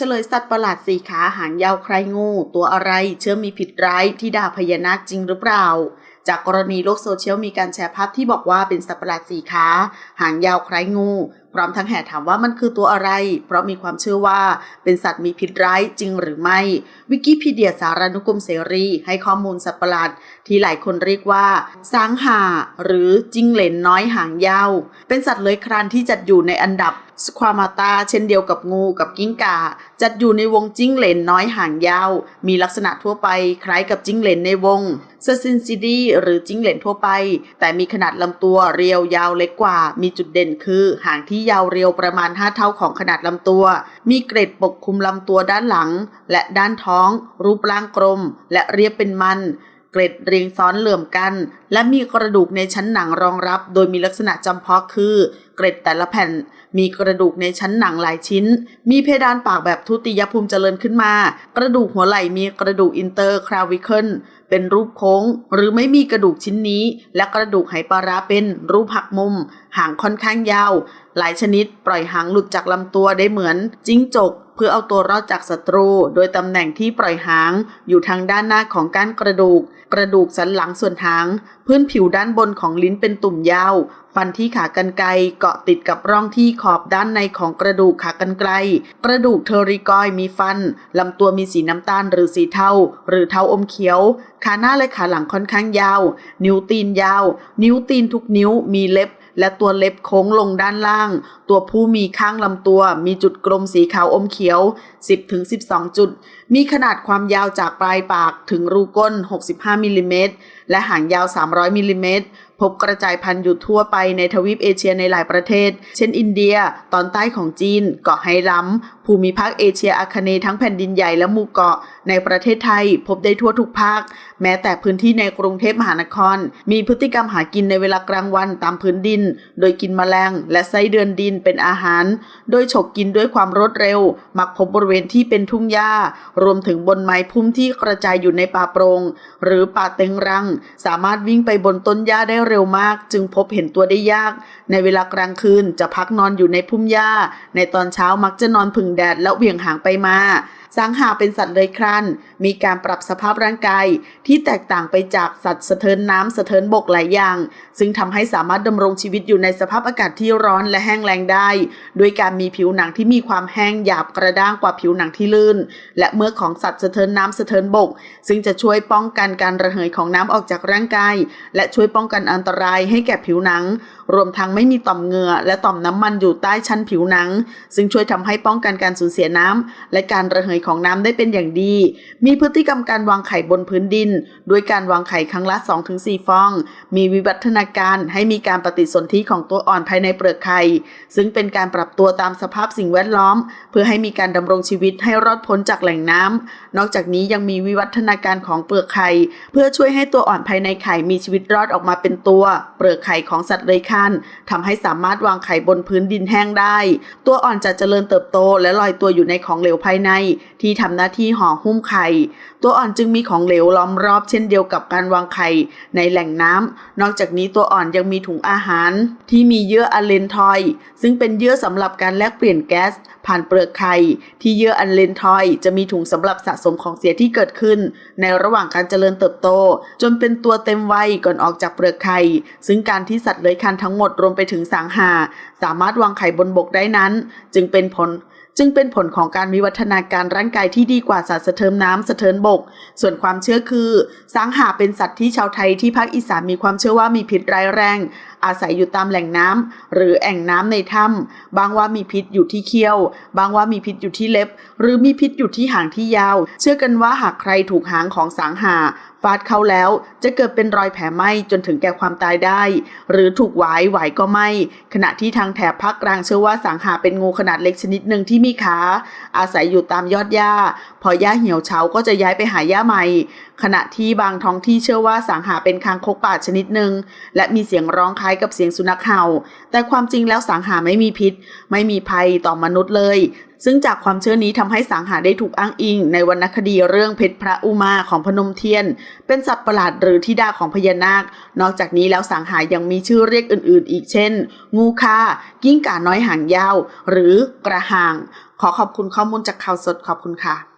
เฉลยสัตว์ประหลาดสี่ขาหางยาวใครงูตัวอะไรเชื่อมีผิดร้ายที่ด่าพญานาคจริงหรือเปล่า จากกรณีโลกโซเชียลมีการแชร์ภาพที่บอกว่าเป็นสัตว์ประหลาดสี่ขาหางยาวใครงูพร้อมทั้งแห่ถามว่ามันคือตัวอะไร เพราะมีความเชื่อว่าเป็นสัตว์มีพิษร้ายจริงหรือไม่ วิกิพีเดียสารานุกรมเสรี ให้ข้อมูลสัตว์ประหลาด ที่หลายคนเรียกว่าสางหาหรือจิ้งเหลนน้อยหางยาว เป็นสัตว์เลื้อยคลานที่จัดอยู่ในอันดับสความาตาเช่นเดียวกับงูกับกิ้งก่า จัดอยู่ในวงจิ้งเหลนน้อยหางยาว มีลักษณะทั่วไปคล้ายกับจิ้งเหลนในวงเซซินซิดีหรือจิ้งเหลนทั่วไป แต่มีขนาดลำตัวเรียวยาวเล็กกว่า มีจุดเด่นคือหางที่ยาวเรียวประมาณ 5 เท่าของขนาดลำตัว มีเกร็ดปกคลุมลำตัวด้านหลัง และด้านท้อง รูปร่างกลม และเรียบเป็นมัน เกร็ดเรียงซ้อนเหลื่อมกัน และมีกระดูกในชั้นหนังรองรับ โดยมีลักษณะจำเพาะคือ เกร็ดแต่ละแผ่น มีกระดูกในชั้นหนังหลายชิ้น มีเพดานปากแบบทุติยภูมิเจริญขึ้นมา กระดูกหัวไหล่มีกระดูกอินเตอร์คราวิเคิลเป็นรูปโค้ง หรือไม่มีกระดูกชิ้นนี้ และกระดูกไหปลาร้าเป็นรูปหักมุม หางค่อนข้างยาว หลายชนิดปล่อยหางหลุดจากลำตัวได้เหมือนจิ้งจกเพื่อเอาตัวรอดจากศัตรู โดยตำแหน่งที่ปล่อยหาง อยู่ทางด้านหน้าของก้านกระดูก กระดูกสันหลังส่วนหาง พื้นผิวด้านบนของลิ้นเป็นตุ่มยาวฟันที่ขากรรไกรเกาะติดกับร่องที่ขอบด้านในของกระดูกขากรรไกรกระดูกเทอริกอยมีฟันลำตัวมีสีน้ำตาลหรือสีเทาหรือเทาอมเขียว ขาหน้าและขาหลังค่อนข้างยาว นิ้วตีนยาว นิ้วตีนทุกนิ้วมีเล็บและตัวเล็บโค้งลงด้านล่าง ตัวผู้มีข้างลำตัว มีจุดกลมสีขาวอมเขียว 10-12 จุด มีขนาดความยาวจากปลายปากถึงรูก้น 65มิลลิเมตรและหางยาว 300มิลลิเมตร พบกระจายพันธุ์อยู่ทั่วไปในทวีปเอเชียในหลายประเทศ เช่นอินเดีย ตอนใต้ของจีน เกาะไฮลัมภูมิภาคเอเชียอาคเนย์ทั้งแผ่นดินใหญ่และหมู่เกาะ ในประเทศไทยพบได้ทั่วทุกภาค แม้แต่พื้นที่ในกรุงเทพมหานคร มีพฤติกรรมหากินในเวลากลางวันตามพื้นดิน โดยกินแมลงและไส้เดือนดินเป็นอาหาร โดยฉกกินด้วยความรวดเร็ว มักพบบริเวณที่เป็นทุ่งหญ้า รวมถึงบนไม้พุ่มที่กระจายอยู่ในป่าโปรงหรือป่าเต็งรัง สามารถวิ่งไปบนต้นหญ้าได้เร็วมาก จึงพบเห็นตัวได้ยาก ในเวลากลางคืนจะพักนอนอยู่ในพุ่มหญ้า ในตอนเช้ามักจะนอนผึ่งแดดและเหวี่ยงหางไปมาสังหาเป็นสัตว์เลื้อยคลานมีการปรับสภาพร่างกายที่แตกต่างไปจากสัตว์สะเทินน้ำสะเทินบกหลายอย่าง ซึ่งทำให้สามารถดำรงชีวิตอยู่ในสภาพอากาศที่ร้อนและแห้งแล้งได้ โดยการมีผิวหนังที่มีความแห้งหยาบกระด้างกว่าผิวหนังที่ลื่น และเมื่อกของสัตว์สะเทินน้ำสะเทินบก ซึ่งจะช่วยป้องกันการระเหยของน้ำออกจากร่างกาย และช่วยป้องกันอัันตรายให้แก่ผิวหนัง รวมทั้งไม่มีต่อมเหงื่อและต่อมน้ำมันอยู่ใต้ชั้นผิวหนัง ซึ่งช่วยทำให้ป้องกันการสูญเสียน้ำและการระเหยของน้ำได้เป็นอย่างดี มีพฤติกรรมการวางไข่บนพื้นดิน ด้วยการวางไข่ครั้งละ 2-4 ฟอง มีวิวัฒนาการให้มีการปฏิสนธิของตัวอ่อนภายในเปลือกไข่ ซึ่งเป็นการปรับตัวตามสภาพสิ่งแวดล้อม เพื่อให้มีการดำรงชีวิตให้รอดพ้นจากแหล่งน้ำนอกจากนี้ยังมีวิวัฒนาการของเปลือกไข่เพื่อช่วยให้ตัวอ่อนภายในไข่มีชีวิตรอดออกมาเป็นตัวเปลือกไข่ของสัตว์เลื้อยคลานทำให้สามารถวางไข่บนพื้นดินแห้งได้ ตัวอ่อนจะเจริญเติบโตและลอยตัวอยู่ในของเหลวภายใน ที่ทำหน้าที่ห่อหุ้มไข่ ตัวอ่อนจึงมีของเหลวล้อมรอบเช่นเดียวกับการวางไข่ในแหล่งน้ำนอกจากนี้ตัวอ่อนยังมีถุงอาหาร ที่มีเยื่ออะเลนทอย ซึ่งเป็นเยื่อสำหรับการแลกเปลี่ยนแก๊สผ่านเปลือกไข่ที่เยื่ออะเลนทอย จะมีถุงสำหรับสะสมของเสียที่เกิดขึ้น ในระหว่างการเจริญเติบโต จนเป็นตัวเต็มวัยก่อนออกจากเปลือกไข่ซึ่งการที่สัตว์เลื้อยคลานทั้งหมดรวมไปถึงสังหา สามารถวางไข่บนบกได้นั้น จึงเป็นผล จึงเป็นผลของการวิวัฒนาการร่างกายที่ดีกว่าสัตว์สะเทินน้ำสะเทินบก ส่วนความเชื่อคือสังหาเป็นสัตว์ที่ชาวไทยที่ภาคอีสานมีความเชื่อว่ามีพิษร้ายแรง อาศัยอยู่ตามแหล่งน้ำหรือแอ่งน้ำในถ้ำบางว่ามีพิษอยู่ที่เขี้ยว บางว่ามีพิษอยู่ที่เล็บ หรือมีพิษอยู่ที่หางที่ยาว เชื่อกันว่าหากใครถูกหางของสังหาฟาดเข้าแล้วจะเกิดเป็นรอยแผลไหม้จนถึงแก่ความตายได้ หรือถูกหวายหวายก็ไม่ขณะที่ทางแถบภาคกลางเชื่อว่าสังหาเป็นงูขนาดเล็กชนิดหนึ่งที่มีขาอาศัยอยู่ตามยอดหญ้า พอหญ้าเหี่ยวเฉาก็จะย้ายไปหาหญ้าใหม่ ขณะที่บางท้องที่เชื่อว่าสังหาเป็นคางคกป่าชนิดหนึ่งและมีเสียงร้องคล้ายกับเสียงสุนัขเห่า แต่ความจริงแล้วสังหาไม่มีพิษ ไม่มีภัยต่อมนุษย์เลย ซึ่งจากความเชื่อนี้ทำให้สังหาได้ถูกอ้างอิง ในวรรณคดีเรื่องเพชรพระอุมาของพนมเทียน เป็นสัตว์ประหลาดหรือธิดาของพญานาค นอกจากนี้แล้วสังหายังมีชื่อเรียกอื่น ๆ อีกเช่น งูคากิ้งก่าน้อยหางยาว หรือกระหังขอขอบคุณข้อมูลจากข่าวสดขอบคุณค่ะ